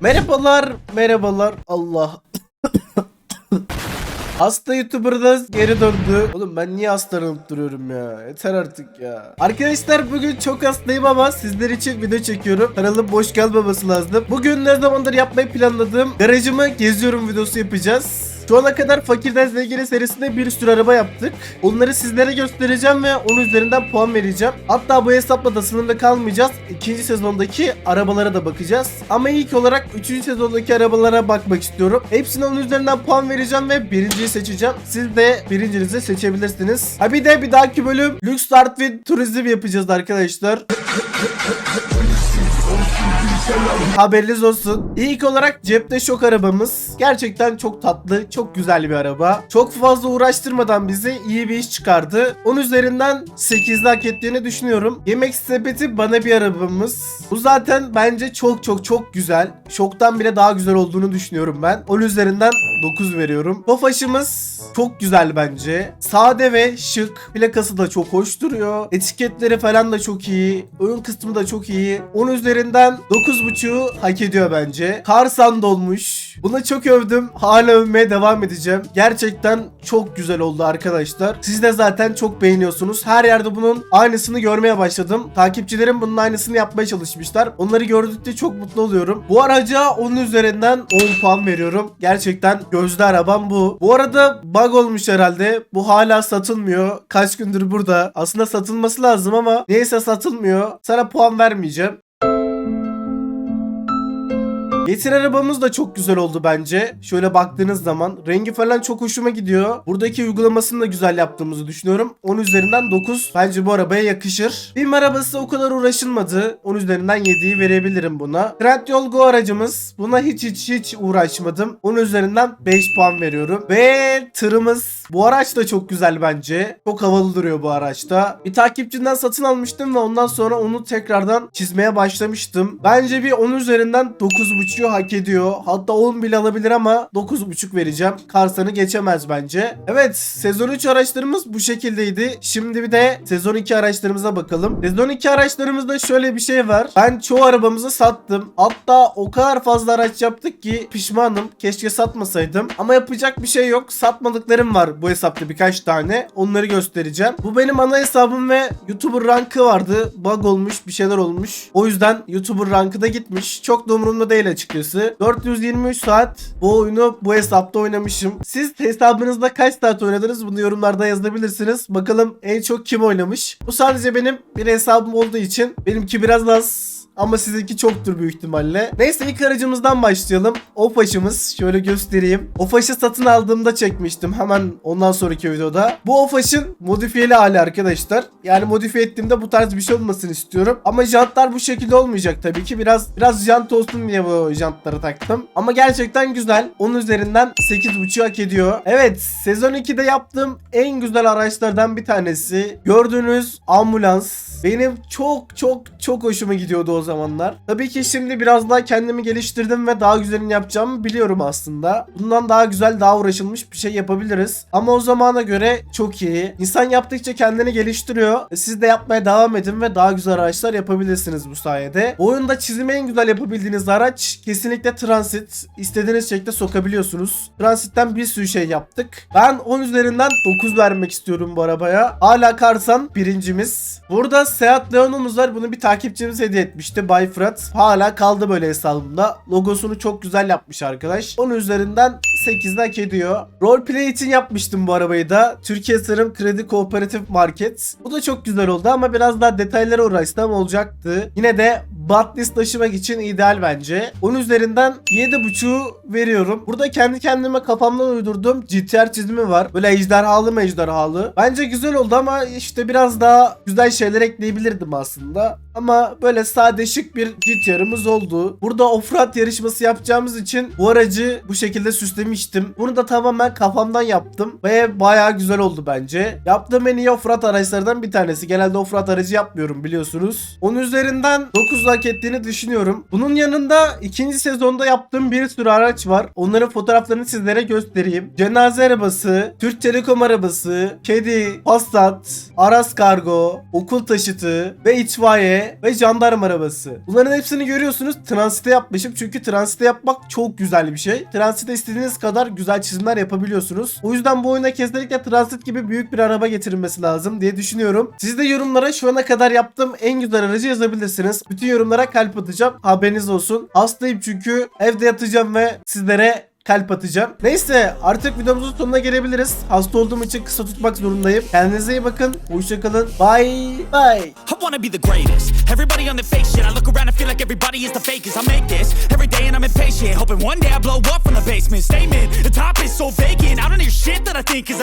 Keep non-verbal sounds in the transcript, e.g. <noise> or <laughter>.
Merhabalar, merhabalar. Allah. <coughs> Hasta YouTuber'da geri döndü. Oğlum ben niye hastalanıp duruyorum ya? Yeter artık ya. Arkadaşlar bugün çok hastayım ama sizler için video çekiyorum. Kanalım boş kalmaması lazım. Bugün ne zamandır yapmayı planladığım garajımı geziyorum videosu yapacağız. Şu ana kadar Fakirden Zengine serisinde bir sürü araba yaptık. Onları sizlere göstereceğim ve onun üzerinden puan vereceğim. Hatta bu hesapla da sınırlı kalmayacağız. İkinci sezondaki arabalara da bakacağız. Ama ilk olarak üçüncü sezondaki arabalara bakmak istiyorum. Hepsine onun üzerinden puan vereceğim ve birinciyi seçeceğim. Siz de birincinizi seçebilirsiniz. Ha bir de bir dahaki bölüm Lux Artvin Turizm yapacağız arkadaşlar. Haberiniz olsun. İlk olarak cepte şok arabamız. Gerçekten çok tatlı, çok güzel bir araba. Çok fazla uğraştırmadan bize iyi bir iş çıkardı. 10 üzerinden 8'de hak ettiğini düşünüyorum. Yemek sepeti bana bir arabamız. Bu zaten bence çok çok çok güzel. Şoktan bile daha güzel olduğunu düşünüyorum ben. 10 üzerinden 9 veriyorum. Tofaşımız çok güzel bence. Sade ve şık. Plakası da çok hoş duruyor. Etiketleri falan da çok iyi. Ön kısmı da çok iyi. 10 üzerinden 9.5'u hak ediyor bence. Karsan dolmuş. Buna çok övdüm. Hala övmeye devam edeceğim. Gerçekten çok güzel oldu arkadaşlar. Siz de zaten çok beğeniyorsunuz. Her yerde bunun aynısını görmeye başladım. Takipçilerim bunun aynısını yapmaya çalışmışlar. Onları gördükçe çok mutlu oluyorum. Bu araca 10 üzerinden 10 puan veriyorum. Gerçekten gözde arabam bu. Bu arada bug olmuş herhalde. Bu hala satılmıyor. Kaç gündür burada. Aslında satılması lazım ama neyse satılmıyor. Sana puan vermeyeceğim. Getir arabamız da çok güzel oldu bence. Şöyle baktığınız zaman rengi falan çok hoşuma gidiyor. Buradaki uygulamasını da güzel yaptığımızı düşünüyorum. 10 üzerinden 9 bence bu arabaya yakışır. BİM arabası o kadar uğraşılmadı. 10 üzerinden 7'yi verebilirim buna. Trendyol Go aracımız. Buna hiç hiç hiç uğraşmadım. 10 üzerinden 5 puan veriyorum. Ve tırımız. Bu araç da çok güzel bence. Çok havalı duruyor bu araçta. Bir takipçinden satın almıştım ve ondan sonra onu tekrardan çizmeye başlamıştım. Bence bir 10 üzerinden 9.5 hak ediyor. Hatta 10 bile alabilir ama 9.5 vereceğim. Karsan'ı geçemez bence. Evet sezon 3 araçlarımız bu şekildeydi. Şimdi bir de sezon 2 araçlarımıza bakalım. Sezon 2 araçlarımızda şöyle bir şey var. Ben çoğu arabamızı sattım. Hatta o kadar fazla araç yaptık ki pişmanım. Keşke satmasaydım. Ama yapacak bir şey yok. Satmadıklarım var bu hesapta birkaç tane. Onları göstereceğim. Bu benim ana hesabım ve YouTuber rankı vardı. Bug olmuş bir şeyler olmuş. O yüzden YouTuber rankı da gitmiş. Çok da umurumda değil açıkçası. 423 saat bu oyunu bu hesapta oynamışım. Siz hesabınızda kaç saat oynadınız? Bunu yorumlarda yazabilirsiniz. Bakalım en çok kim oynamış? Bu sadece benim bir hesabım olduğu için benimki biraz az ama sizinki çoktur büyük ihtimalle. Neyse ilk aracımızdan başlayalım. Ofaş'ımız. Şöyle göstereyim. Ofaş'ı satın aldığımda çekmiştim. Hemen ondan sonraki videoda. Bu Ofaş'ın modifiyeli hali arkadaşlar. Yani modifiye ettiğimde bu tarz bir şey olmasını istiyorum. Ama jantlar bu şekilde olmayacak tabii ki. Biraz biraz jant olsun diye bu jantları taktım. Ama gerçekten güzel. Onun üzerinden 8.5 hak ediyor. Evet sezon 2'de yaptığım en güzel araçlardan bir tanesi. Gördüğünüz ambulans. Benim çok çok çok hoşuma gidiyordu o zamanlar. Tabii ki şimdi biraz daha kendimi geliştirdim ve daha güzelini yapacağımı biliyorum aslında. Bundan daha güzel, daha uğraşılmış bir şey yapabiliriz. Ama o zamana göre çok iyi. İnsan yaptıkça kendini geliştiriyor. Siz de yapmaya devam edin ve daha güzel araçlar yapabilirsiniz bu sayede. Oyunda çizimi en güzel yapabildiğiniz araç kesinlikle Transit. İstediğiniz şekilde sokabiliyorsunuz. Transit'ten bir sürü şey yaptık. Ben 10 üzerinden 9 vermek istiyorum bu arabaya. Hala Karsan birincimiz. Burada Seat Leon'umuz var. Bunu bir takipçimiz hediye etmişti. Bay Fırat. Hala kaldı böyle hesabımda. Logosunu çok güzel yapmış arkadaş. 10 üzerinden 8'de hak ediyor. Roleplay için yapmıştım bu arabayı da. Türkiye Tarım Kredi Kooperatif Market. Bu da çok güzel oldu ama biraz daha detaylara uğraştım olacaktı. Yine de Batlist taşımak için ideal bence. 10 üzerinden 7.5'u veriyorum. Burada kendi kendime kafamdan uydurduğum GTR çizimi var. Böyle ejderhalı mı ejderhalı. Bence güzel oldu ama işte biraz daha güzel şeyler ekleyebilirdim aslında. Ama böyle sade şık bir GTR'ımız oldu. Burada offroad yarışması yapacağımız için bu aracı bu şekilde süslemiştim. Bunu da tamamen kafamdan yaptım. Ve bayağı güzel oldu bence. Yaptığım en iyi offroad araçlardan bir tanesi. Genelde offroad aracı yapmıyorum biliyorsunuz. 10 üzerinden 9 hak ettiğini düşünüyorum. Bunun yanında ikinci sezonda yaptığım bir sürü araç araç var. Onların fotoğraflarını sizlere göstereyim. Cenaze arabası, Türk Telekom arabası, kedi, Passat, Aras Kargo, okul taşıtı ve itfaiye ve jandarma arabası. Bunların hepsini görüyorsunuz. Transite yapmışım. Çünkü transite yapmak çok güzel bir şey. Transite istediğiniz kadar güzel çizimler yapabiliyorsunuz. O yüzden bu oyuna kesinlikle transit gibi büyük bir araba getirilmesi lazım diye düşünüyorum. Siz de yorumlara şu ana kadar yaptığım en güzel aracı yazabilirsiniz. Bütün yorumlara kalp atacağım. Haberiniz olsun. Hastayım çünkü evde yatacağım ve sizlere kalp atacağım. Neyse artık videomuzun sonuna gelebiliriz. Hasta olduğum için kısa tutmak zorundayım. Kendinize iyi bakın. Hoşçakalın. Bye bye. I wanna be the greatest. Everybody on the fake shit. I look around and feel like everybody is the fakest. I make this every day and I'm impatient. Hoping one day I blow up from the basement. Statement, the top is so vacant. I don't hear shit that I think is